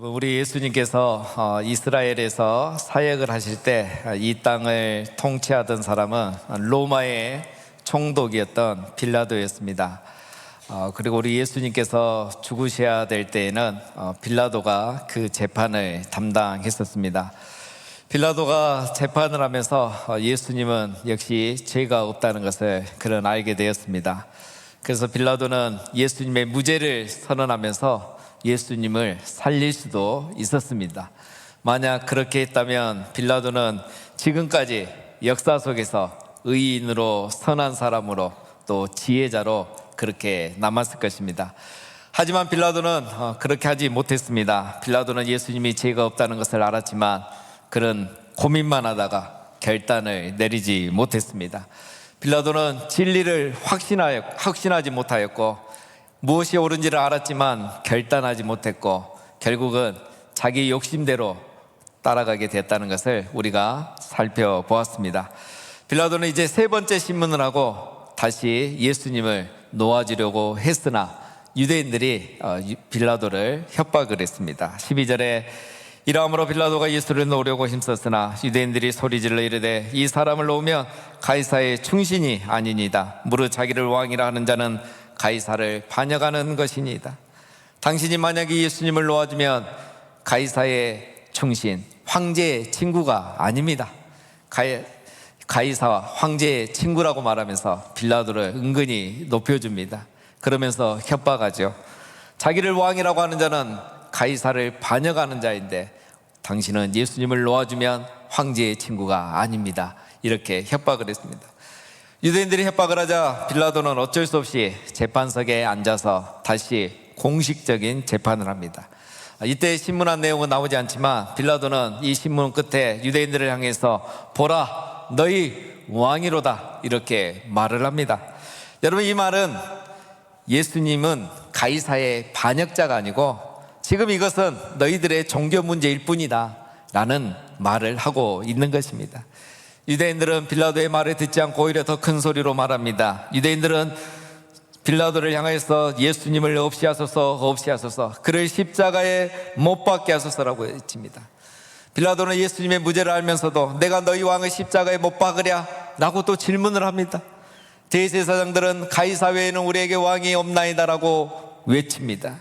여러분 우리 예수님께서 어, 이스라엘에서 사역을 하실 때 이 땅을 통치하던 사람은 로마의 총독이었던 빌라도였습니다. 어, 그리고 우리 예수님께서 죽으셔야 될 때에는 어, 빌라도가 그 재판을 담당했었습니다. 빌라도가 재판을 하면서 어, 예수님은 역시 죄가 없다는 것을 그는 알게 되었습니다. 그래서 빌라도는 예수님의 무죄를 선언하면서 예수님을 살릴 수도 있었습니다. 만약 그렇게 했다면 빌라도는 지금까지 역사 속에서 의인으로 선한 사람으로 또 지혜자로 그렇게 남았을 것입니다. 하지만 빌라도는 어, 그렇게 하지 못했습니다. 빌라도는 예수님이 죄가 없다는 것을 알았지만 그는 고민만 하다가 결단을 내리지 못했습니다. 빌라도는 진리를 확신하여, 확신하지 못하였고 무엇이 옳은지를 알았지만 결단하지 못했고 결국은 자기 욕심대로 따라가게 됐다는 것을 우리가 살펴보았습니다. 빌라도는 이제 세 번째 신문을 하고 다시 예수님을 놓아주려고 했으나 유대인들이 어, 유- 빌라도를 협박을 했습니다. 12절에 이러함으로 빌라도가 예수를 놓으려고 힘썼으나 유대인들이 소리질러 이르되 이 사람을 놓으면 가이사의 충신이 아니니다. 무릇 자기를 왕이라 하는 자는 가이사를 반역하는 것이니이다. 당신이 만약에 예수님을 놓아주면 가이사의 충신, 황제의 친구가 아닙니다. 가이, 가이사와 황제의 친구라고 말하면서 빌라도를 은근히 높여줍니다. 그러면서 협박하죠. 자기를 왕이라고 하는 자는 가이사를 반역하는 자인데 당신은 예수님을 놓아주면 황제의 친구가 아닙니다. 이렇게 협박을 했습니다. 유대인들이 협박을 하자 빌라도는 어쩔 수 없이 재판석에 앉아서 다시 공식적인 재판을 합니다. 이때 신문한 내용은 나오지 않지만 빌라도는 이 신문 끝에 유대인들을 향해서 보라 너희 왕이로다 이렇게 말을 합니다. 여러분 이 말은 예수님은 가이사의 반역자가 아니고 지금 이것은 너희들의 종교 문제일 뿐이다 라는 말을 하고 있는 것입니다. 유대인들은 빌라도의 말을 듣지 않고 오히려 더 큰 소리로 말합니다. 유대인들은 빌라도를 향해서 예수님을 없이 하소서 없이 하소서 그를 십자가에 못 박게 하소서라고 외칩니다. 빌라도는 예수님의 무죄를 알면서도 내가 너희 왕을 십자가에 못 박으랴 라고 또 질문을 합니다. 대제사장들은 가이사 외에는 우리에게 왕이 없나이다라고 외칩니다.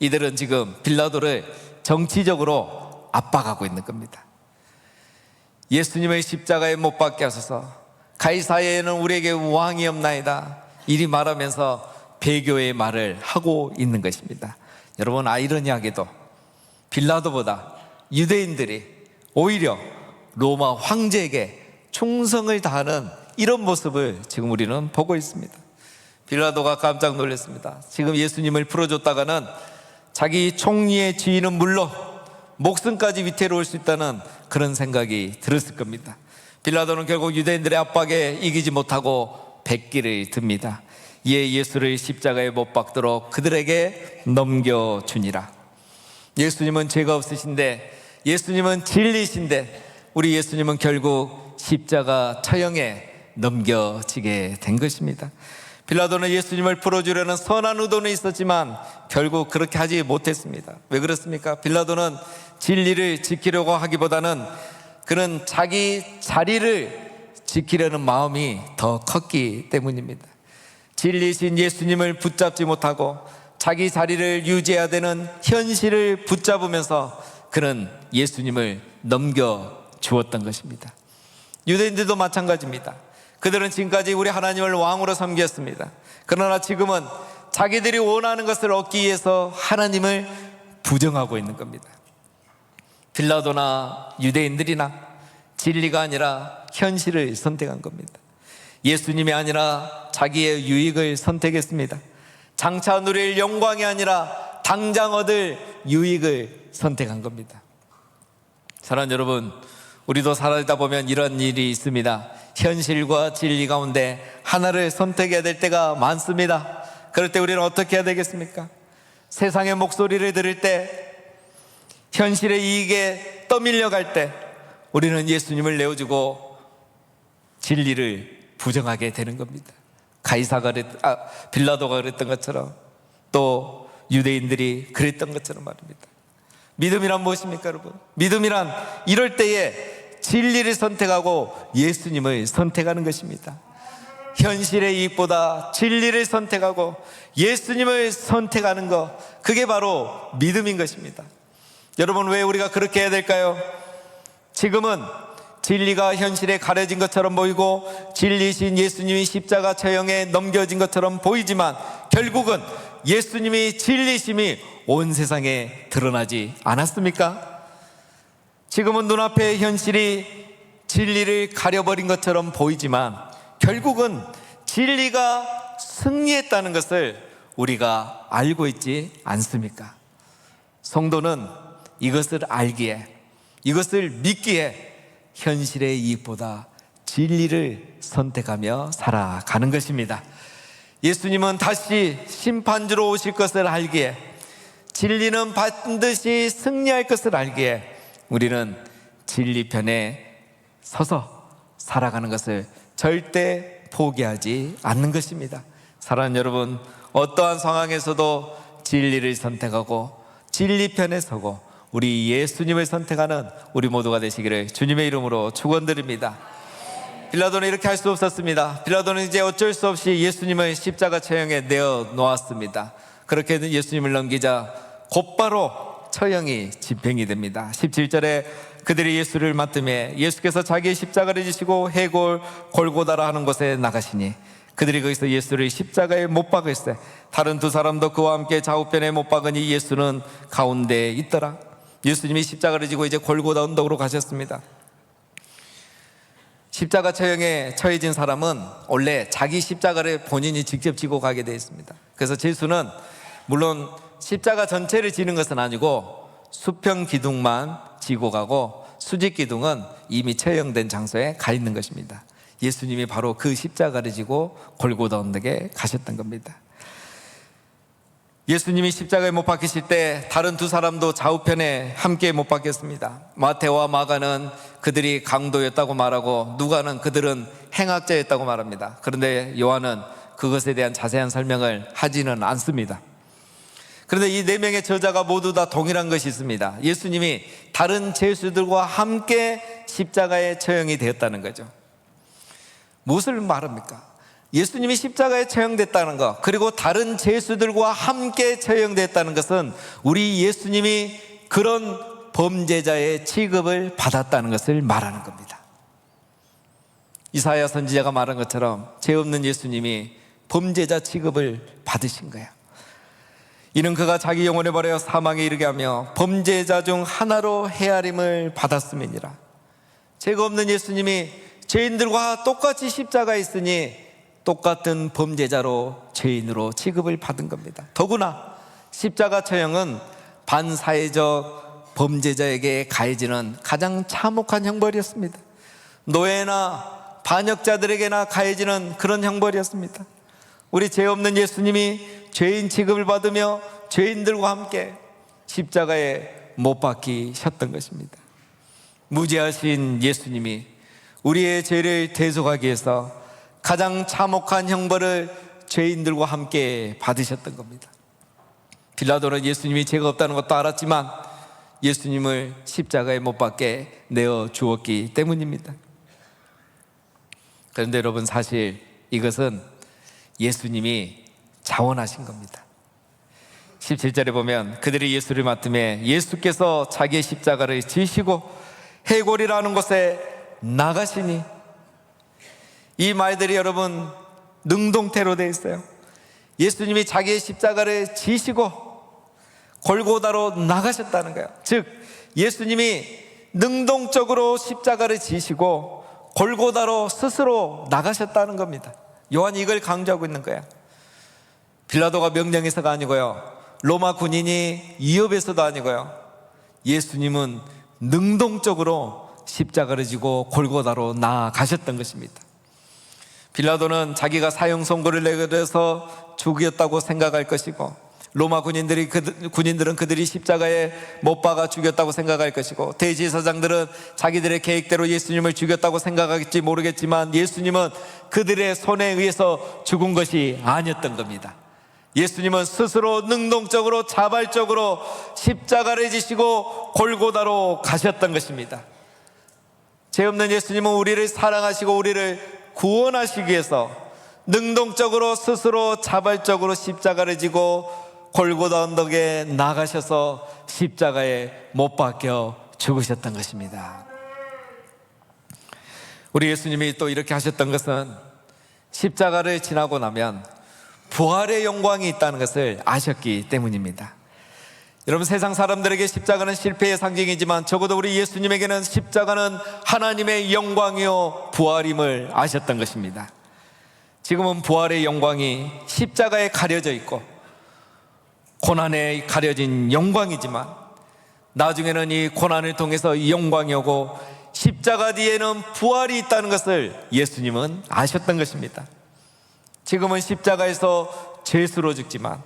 이들은 지금 빌라도를 정치적으로 압박하고 있는 겁니다. 예수님의 십자가에 못 박게 하소서. 가이사에는 우리에게 왕이 없나이다. 이리 말하면서 배교의 말을 하고 있는 것입니다. 여러분 아이러니하게도 빌라도보다 유대인들이 오히려 로마 황제에게 충성을 다하는 이런 모습을 지금 우리는 보고 있습니다. 빌라도가 깜짝 놀랐습니다. 지금 예수님을 풀어줬다가는 자기 총리의 지위는 물론 목숨까지 위태로울 수 있다는 그런 생각이 들었을 겁니다. 빌라도는 결국 유대인들의 압박에 이기지 못하고 백기를 듭니다. 이에 예수를 십자가에 못 박도록 그들에게 넘겨주니라. 예수님은 죄가 없으신데 예수님은 진리신데 우리 예수님은 결국 십자가 처형에 넘겨지게 된 것입니다. 빌라도는 예수님을 풀어주려는 선한 의도는 있었지만 결국 그렇게 하지 못했습니다. 왜 그렇습니까? 빌라도는 진리를 지키려고 하기보다는 그는 자기 자리를 지키려는 마음이 더 컸기 때문입니다. 진리신 예수님을 붙잡지 못하고 자기 자리를 유지해야 되는 현실을 붙잡으면서 그는 예수님을 넘겨 주었던 것입니다. 유대인들도 마찬가지입니다. 그들은 지금까지 우리 하나님을 왕으로 섬겼습니다. 그러나 지금은 자기들이 원하는 것을 얻기 위해서 하나님을 부정하고 있는 겁니다. 빌라도나 유대인들이나 진리가 아니라 현실을 선택한 겁니다. 예수님이 아니라 자기의 유익을 선택했습니다. 장차 누릴 영광이 아니라 당장 얻을 유익을 선택한 겁니다. 사랑하는 여러분, 우리도 살아다 보면 이런 일이 있습니다. 현실과 진리 가운데 하나를 선택해야 될 때가 많습니다. 그럴 때 우리는 어떻게 해야 되겠습니까? 세상의 목소리를 들을 때, 현실의 이익에 떠밀려 갈 때, 우리는 예수님을 내어주고 진리를 부정하게 되는 겁니다. 가이사가 그랬, 아, 빌라도가 그랬던 것처럼 또 유대인들이 그랬던 것처럼 말입니다. 믿음이란 무엇입니까, 여러분? 믿음이란 이럴 때에 진리를 선택하고 예수님을 선택하는 것입니다. 현실의 이익보다 진리를 선택하고 예수님을 선택하는 것, 그게 바로 믿음인 것입니다. 여러분, 왜 우리가 그렇게 해야 될까요? 지금은 진리가 현실에 가려진 것처럼 보이고 진리신 예수님이 십자가 처형에 넘겨진 것처럼 보이지만 결국은 예수님이 진리심이 온 세상에 드러나지 않았습니까? 지금은 눈앞의 현실이 진리를 가려버린 것처럼 보이지만 결국은 진리가 승리했다는 것을 우리가 알고 있지 않습니까? 성도는 이것을 알기에 이것을 믿기에 현실의 이익보다 진리를 선택하며 살아가는 것입니다. 예수님은 다시 심판주로 오실 것을 알기에 진리는 반드시 승리할 것을 알기에 우리는 진리 편에 서서 살아가는 것을 절대 포기하지 않는 것입니다. 사랑하는 여러분, 어떠한 상황에서도 진리를 선택하고 진리 편에 서고 우리 예수님을 선택하는 우리 모두가 되시기를 주님의 이름으로 축원드립니다. 빌라도는 이렇게 할 수 없었습니다. 빌라도는 이제 어쩔 수 없이 예수님을 십자가 처형에 내어 놓았습니다. 그렇게 예수님을 넘기자 곧바로 처형이 집행이 됩니다. 17절에 그들이 예수를 맡음에 예수께서 자기의 십자가를 지시고 해골 골고다라 하는 곳에 나가시니 그들이 거기서 예수를 십자가에 못 박을세 다른 두 사람도 그와 함께 좌우편에 못 박으니 예수는 가운데에 있더라. 예수님이 십자가를 지고 이제 골고다 언덕으로 가셨습니다. 십자가 처형에 처해진 사람은 원래 자기 십자가를 본인이 직접 지고 가게 되어 있습니다. 그래서 제수는 물론 십자가 전체를 지는 것은 아니고 수평 기둥만 지고 가고 수직 기둥은 이미 처형된 장소에 가 있는 것입니다. 예수님이 바로 그 십자가를 지고 골고다 언덕에 가셨던 겁니다. 예수님이 십자가에 못 박히실 때 다른 두 사람도 좌우편에 함께 못 박혔습니다. 마테와 마가는 그들이 강도였다고 말하고 누가는 그들은 행악자였다고 말합니다. 그런데 요한은 그것에 대한 자세한 설명을 하지는 않습니다. 그런데 이 네 명의 저자가 모두 다 동일한 것이 있습니다. 예수님이 다른 죄수들과 함께 십자가에 처형이 되었다는 거죠. 무엇을 말합니까? 예수님이 십자가에 처형됐다는 것, 그리고 다른 죄수들과 함께 처형됐다는 것은 우리 예수님이 그런 범죄자의 취급을 받았다는 것을 말하는 겁니다. 이사야 선지자가 말한 것처럼 죄 없는 예수님이 범죄자 취급을 받으신 거야. 이는 그가 자기 영혼을 버려 사망에 이르게 하며 범죄자 중 하나로 헤아림을 받았음이니라. 죄가 없는 예수님이 죄인들과 똑같이 십자가에 있으니 똑같은 범죄자로 죄인으로 취급을 받은 겁니다. 더구나 십자가 처형은 반사회적 범죄자에게 가해지는 가장 참혹한 형벌이었습니다. 노예나 반역자들에게나 가해지는 그런 형벌이었습니다. 우리 죄 없는 예수님이 죄인 취급을 받으며 죄인들과 함께 십자가에 못 박히셨던 것입니다. 무죄하신 예수님이 우리의 죄를 대속하기 위해서 가장 참혹한 형벌을 죄인들과 함께 받으셨던 겁니다. 빌라도는 예수님이 죄가 없다는 것도 알았지만 예수님을 십자가에 못 박게 내어 주었기 때문입니다. 그런데 여러분 사실 이것은 예수님이 자원하신 겁니다. 17절에 보면 그들이 예수를 맡음에 예수께서 자기의 십자가를 지시고 해골이라는 곳에 나가시니 이 말들이 여러분 능동태로 되어 있어요. 예수님이 자기의 십자가를 지시고 골고다로 나가셨다는 거예요. 즉 예수님이 능동적으로 십자가를 지시고 골고다로 스스로 나가셨다는 겁니다. 요한이 이걸 강조하고 있는 거야. 빌라도가 명령해서가 아니고요. 로마 군인이 위협해서도 아니고요. 예수님은 능동적으로 십자가를 지고 골고다로 나가셨던 것입니다. 빌라도는 자기가 사형 선고를 내려서 죽였다고 생각할 것이고 로마 군인들이 그, 군인들은 그들이 십자가에 못 박아 죽였다고 생각할 것이고 대제사장들은 자기들의 계획대로 예수님을 죽였다고 생각할지 모르겠지만 예수님은 그들의 손에 의해서 죽은 것이 아니었던 겁니다. 예수님은 스스로 능동적으로 자발적으로 십자가를 지시고 골고다로 가셨던 것입니다. 죄 없는 예수님은 우리를 사랑하시고 우리를 구원하시기 위해서 능동적으로 스스로 자발적으로 십자가를 지고 골고다 언덕에 나가셔서 십자가에 못 박혀 죽으셨던 것입니다. 우리 예수님이 또 이렇게 하셨던 것은 십자가를 지나고 나면 부활의 영광이 있다는 것을 아셨기 때문입니다. 여러분 세상 사람들에게 십자가는 실패의 상징이지만 적어도 우리 예수님에게는 십자가는 하나님의 영광이요 부활임을 아셨던 것입니다. 지금은 부활의 영광이 십자가에 가려져 있고 고난에 가려진 영광이지만 나중에는 이 고난을 통해서 이 영광이 오고 십자가 뒤에는 부활이 있다는 것을 예수님은 아셨던 것입니다. 지금은 십자가에서 죄수로 죽지만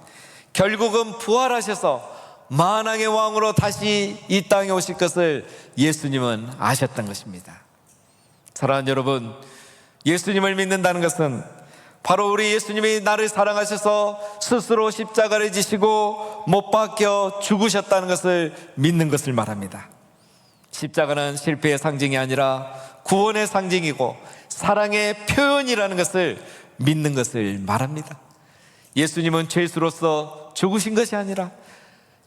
결국은 부활하셔서 만왕의 왕으로 다시 이 땅에 오실 것을 예수님은 아셨던 것입니다. 사랑하는 여러분, 예수님을 믿는다는 것은 바로 우리 예수님이 나를 사랑하셔서 스스로 십자가를 지시고 못 박혀 죽으셨다는 것을 믿는 것을 말합니다. 십자가는 실패의 상징이 아니라 구원의 상징이고 사랑의 표현이라는 것을 믿는 것을 말합니다. 예수님은 죄수로서 죽으신 것이 아니라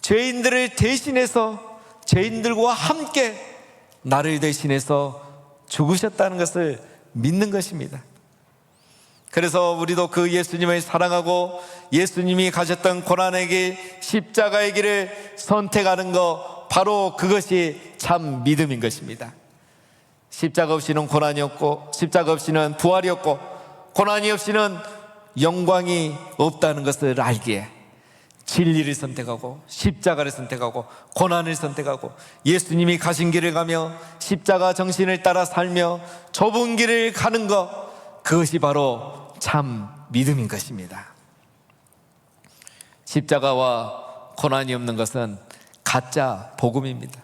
죄인들을 대신해서 죄인들과 함께 나를 대신해서 죽으셨다는 것을 믿는 것입니다. 그래서 우리도 그 예수님을 사랑하고 예수님이 가셨던 고난의 길, 십자가의 길을 선택하는 것, 바로 그것이 참 믿음인 것입니다. 십자가 없이는 고난이 없고, 십자가 없이는 부활이 없고, 고난이 없이는 영광이 없다는 것을 알기에 진리를 선택하고 십자가를 선택하고 고난을 선택하고 예수님이 가신 길을 가며 십자가 정신을 따라 살며 좁은 길을 가는 것 그것이 바로 참 믿음인 것입니다. 십자가와 고난이 없는 것은 가짜 복음입니다.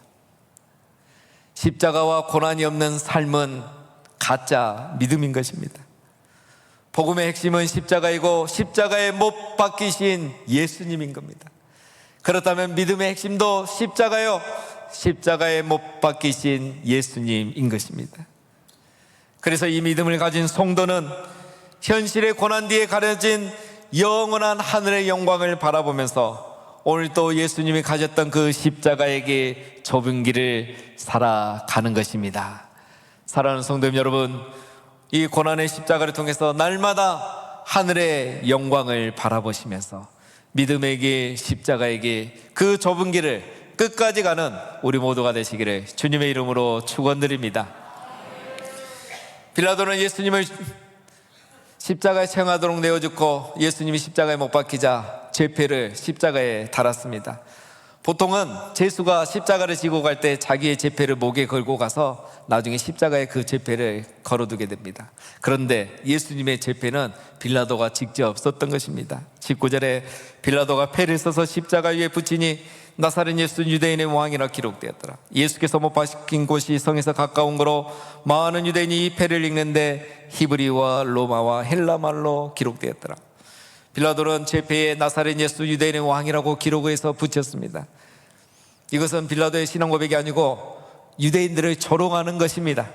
십자가와 고난이 없는 삶은 가짜 믿음인 것입니다. 복음의 핵심은 십자가이고 십자가에 못 박히신 예수님인 겁니다. 그렇다면 믿음의 핵심도 십자가요. 십자가에 못 박히신 예수님인 것입니다. 그래서 이 믿음을 가진 성도는 현실의 고난 뒤에 가려진 영원한 하늘의 영광을 바라보면서 오늘 또 예수님이 가졌던 그 십자가에게 좁은 길을 살아가는 것입니다. 사랑하는 성도님 여러분, 이 고난의 십자가를 통해서 날마다 하늘의 영광을 바라보시면서 믿음의 길, 십자가의 길, 그 좁은 길을 끝까지 가는 우리 모두가 되시기를 주님의 이름으로 축원드립니다. 빌라도는 예수님을 십자가에 채용하도록 내어 죽고 예수님이 십자가에 못 박히자 제패를 십자가에 달았습니다. 보통은 제수가 십자가를 지고 갈 때 자기의 제패를 목에 걸고 가서 나중에 십자가에 그 제패를 걸어두게 됩니다. 그런데 예수님의 제패는 빌라도가 직접 썼던 것입니다. 19절에 빌라도가 패를 써서 십자가 위에 붙이니 나사렛 예수 유대인의 왕이라 기록되었더라. 예수께서 못 박힌 곳이 성에서 가까운 거로 많은 유대인이 이 패를 읽는데 히브리와 로마와 헬라 말로 기록되었더라. 빌라도는 제패에 나사렛 예수 유대인의 왕이라고 기록을 해서 붙였습니다. 이것은 빌라도의 신앙 고백이 아니고 유대인들을 조롱하는 것입니다.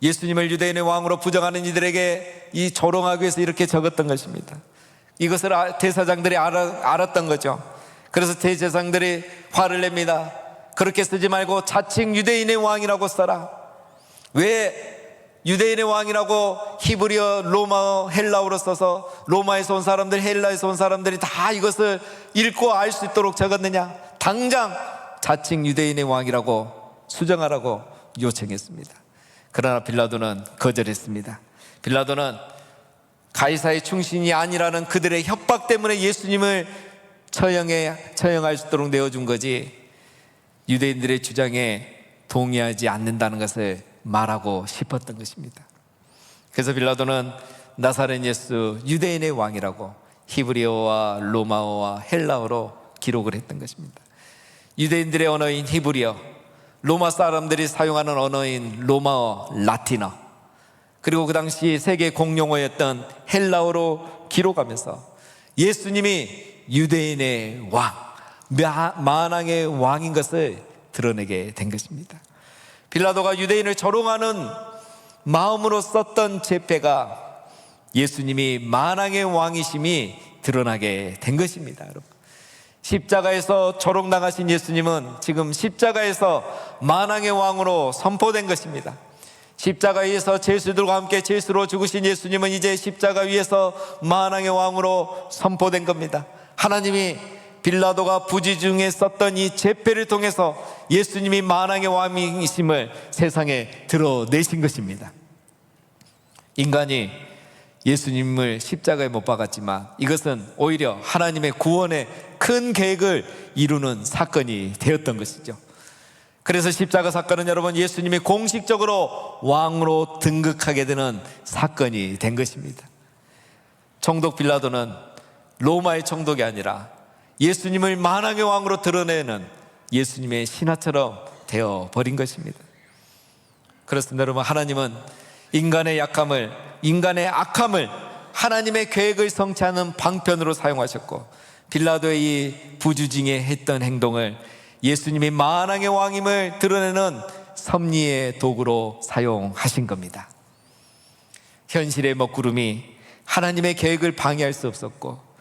예수님을 유대인의 왕으로 부정하는 이들에게 이 조롱하기 위해서 이렇게 적었던 것입니다. 이것을 아- 대사장들이 알았던 거죠. 그래서 대제사장들이 화를 냅니다. 그렇게 쓰지 말고 자칭 유대인의 왕이라고 써라. 왜 유대인의 왕이라고 히브리어, 로마어, 헬라어로 써서 로마에서 온 사람들, 헬라에서 온 사람들이 다 이것을 읽고 알 수 있도록 적었느냐? 당장 자칭 유대인의 왕이라고 수정하라고 요청했습니다. 그러나 빌라도는 거절했습니다. 빌라도는 가이사의 충신이 아니라는 그들의 협박 때문에 예수님을 처형해 처형할 수 있도록 내어준 거지 유대인들의 주장에 동의하지 않는다는 것을 말하고 싶었던 것입니다. 그래서 빌라도는 나사렛 예수 유대인의 왕이라고 히브리어와 로마어와 헬라어로 기록을 했던 것입니다. 유대인들의 언어인 히브리어, 로마 사람들이 사용하는 언어인 로마어, 라틴어, 그리고 그 당시 세계 공용어였던 헬라어로 기록하면서 예수님이 유대인의 왕, 마- 만왕의 왕인 것을 드러내게 된 것입니다. 빌라도가 유대인을 조롱하는 마음으로 썼던 제패가 예수님이 만왕의 왕이심이 드러나게 된 것입니다, 여러분. 십자가에서 조롱당하신 예수님은 지금 십자가에서 만왕의 왕으로 선포된 것입니다. 십자가에서 제수들과 함께 제수로 죽으신 예수님은 이제 십자가 위에서 만왕의 왕으로 선포된 겁니다. 하나님이 빌라도가 부지 중에 썼던 이 제패를 통해서 예수님이 만왕의 왕이심을 세상에 드러내신 것입니다. 인간이 예수님을 십자가에 못 박았지만 이것은 오히려 하나님의 구원의 큰 계획을 이루는 사건이 되었던 것이죠. 그래서 십자가 사건은 여러분 예수님이 공식적으로 왕으로 등극하게 되는 사건이 된 것입니다. 총독 빌라도는 로마의 총독이 아니라 예수님을 만왕의 왕으로 드러내는 예수님의 신하처럼 되어 버린 것입니다. 그렇습니다. 여러분, 하나님은 인간의 약함을, 인간의 악함을 하나님의 계획을 성취하는 방편으로 사용하셨고, 빌라도의 이 부주징에 했던 행동을 예수님이 만왕의 왕임을 드러내는 섭리의 도구로 사용하신 겁니다. 현실의 먹구름이 하나님의 계획을 방해할 수 없었고,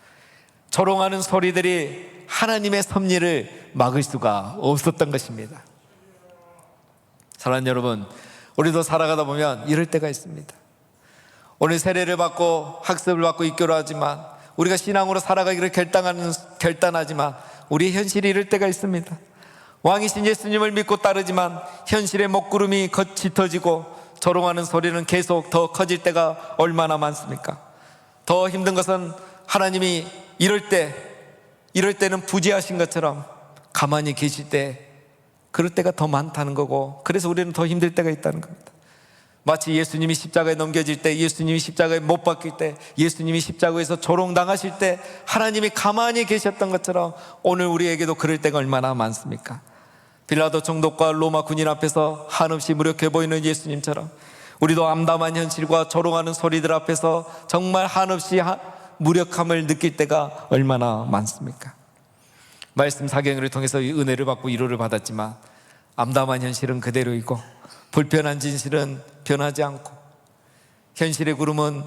조롱하는 소리들이 하나님의 섭리를 막을 수가 없었던 것입니다. 사랑하는 여러분, 우리도 살아가다 보면 이럴 때가 있습니다. 오늘 세례를 받고 학습을 받고 입교를 하지만 우리가 신앙으로 살아가기를 결단하는, 결단하지만 우리의 현실이 이럴 때가 있습니다. 왕이신 예수님을 믿고 따르지만 현실의 먹구름이 거- 짙어지고 조롱하는 소리는 계속 더 커질 때가 얼마나 많습니까? 더 힘든 것은 하나님이 이럴 때, 이럴 때는 부지하신 것처럼 가만히 계실 때 그럴 때가 더 많다는 거고 그래서 우리는 더 힘들 때가 있다는 겁니다. 마치 예수님이 십자가에 넘겨질 때, 예수님이 십자가에 못 박힐 때, 예수님이 십자가에서 조롱당하실 때 하나님이 가만히 계셨던 것처럼 오늘 우리에게도 그럴 때가 얼마나 많습니까? 빌라도 총독과 로마 군인 앞에서 한없이 무력해 보이는 예수님처럼 우리도 암담한 현실과 조롱하는 소리들 앞에서 정말 한없이 하- 무력함을 느낄 때가 얼마나 많습니까? 말씀 사경을 통해서 이 은혜를 받고 위로를 받았지만 암담한 현실은 그대로이고 불편한 진실은 변하지 않고 현실의 구름은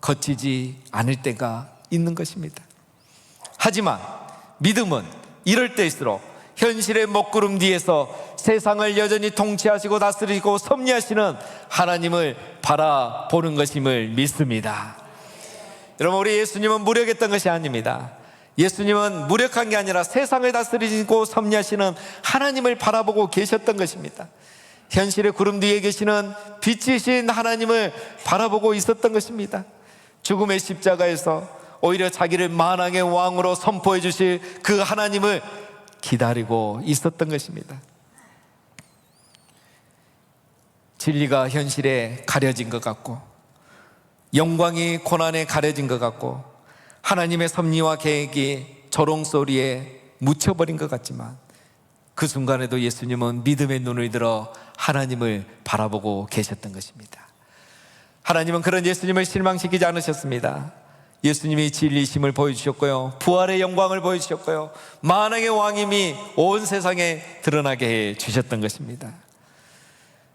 거치지 않을 때가 있는 것입니다. 하지만 믿음은 이럴 때일수록 현실의 먹구름 뒤에서 세상을 여전히 통치하시고 다스리고 섭리하시는 하나님을 바라보는 것임을 믿습니다. 여러분 우리 예수님은 무력했던 것이 아닙니다. 예수님은 무력한 게 아니라 세상을 다스리고 섭리하시는 하나님을 바라보고 계셨던 것입니다. 현실의 구름 뒤에 계시는 빛이신 하나님을 바라보고 있었던 것입니다. 죽음의 십자가에서 오히려 자기를 만왕의 왕으로 선포해 주실 그 하나님을 기다리고 있었던 것입니다. 진리가 현실에 가려진 것 같고 영광이 고난에 가려진 것 같고 하나님의 섭리와 계획이 조롱소리에 묻혀버린 것 같지만 그 순간에도 예수님은 믿음의 눈을 들어 하나님을 바라보고 계셨던 것입니다. 하나님은 그런 예수님을 실망시키지 않으셨습니다. 예수님이 진리심을 보여주셨고요. 부활의 영광을 보여주셨고요. 만왕의 왕임이 온 세상에 드러나게 해 주셨던 것입니다.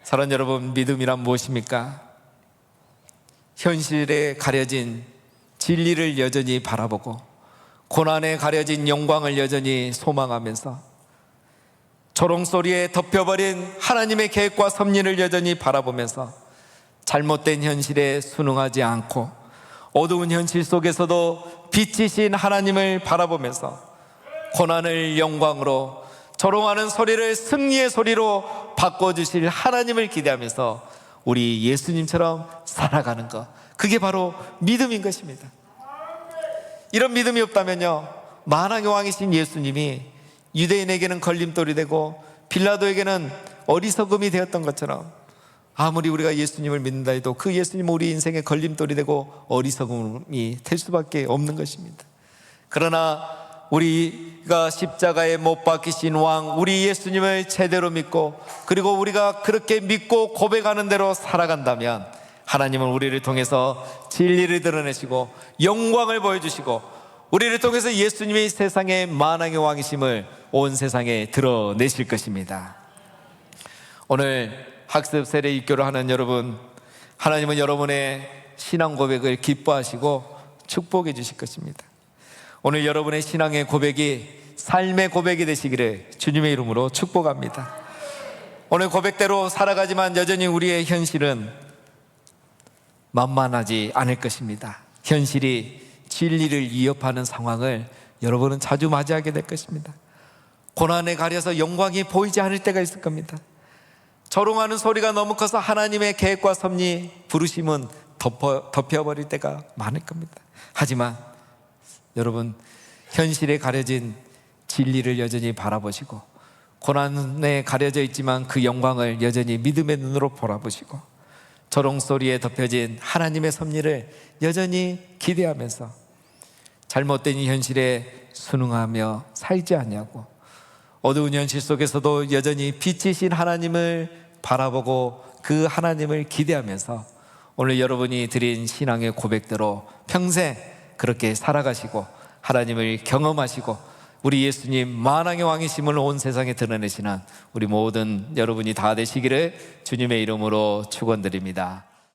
사랑 여러분, 믿음이란 무엇입니까? 현실에 가려진 진리를 여전히 바라보고 고난에 가려진 영광을 여전히 소망하면서 조롱소리에 덮여버린 하나님의 계획과 섭리를 여전히 바라보면서 잘못된 현실에 순응하지 않고 어두운 현실 속에서도 빛이신 하나님을 바라보면서 고난을 영광으로 조롱하는 소리를 승리의 소리로 바꿔주실 하나님을 기대하면서 우리 예수님처럼 살아가는 것. 그게 바로 믿음인 것입니다. 이런 믿음이 없다면요. 만왕의 왕이신 예수님이 유대인에게는 걸림돌이 되고 빌라도에게는 어리석음이 되었던 것처럼 아무리 우리가 예수님을 믿는다 해도 그 예수님은 우리 인생의 걸림돌이 되고 어리석음이 될 수밖에 없는 것입니다. 그러나 우리가 십자가에 못 박히신 왕, 우리 예수님을 제대로 믿고 그리고 우리가 그렇게 믿고 고백하는 대로 살아간다면 하나님은 우리를 통해서 진리를 드러내시고 영광을 보여주시고 우리를 통해서 예수님이 세상의 만왕의 왕이심을 온 세상에 드러내실 것입니다. 오늘 학습 세례 입교를 하는 여러분, 하나님은 여러분의 신앙 고백을 기뻐하시고 축복해 주실 것입니다. 오늘 여러분의 신앙의 고백이 삶의 고백이 되시기를 주님의 이름으로 축복합니다. 오늘 고백대로 살아가지만 여전히 우리의 현실은 만만하지 않을 것입니다. 현실이 진리를 위협하는 상황을 여러분은 자주 맞이하게 될 것입니다. 고난에 가려서 영광이 보이지 않을 때가 있을 겁니다. 조롱하는 소리가 너무 커서 하나님의 계획과 섭리, 부르심은 덮어, 덮여버릴 때가 많을 겁니다. 하지만 여러분, 현실에 가려진 진리를 여전히 바라보시고, 고난에 가려져 있지만 그 영광을 여전히 믿음의 눈으로 바라보시고, 조롱 소리에 덮여진 하나님의 섭리를 여전히 기대하면서 잘못된 이 현실에 순응하며 살지 않냐고 어두운 현실 속에서도 여전히 빛이신 하나님을 바라보고 그 하나님을 기대하면서 오늘 여러분이 드린 신앙의 고백대로 평생 그렇게 살아가시고 하나님을 경험하시고 우리 예수님 만왕의 왕이심을 온 세상에 드러내시는 우리 모든 여러분이 다 되시기를 주님의 이름으로 축원드립니다.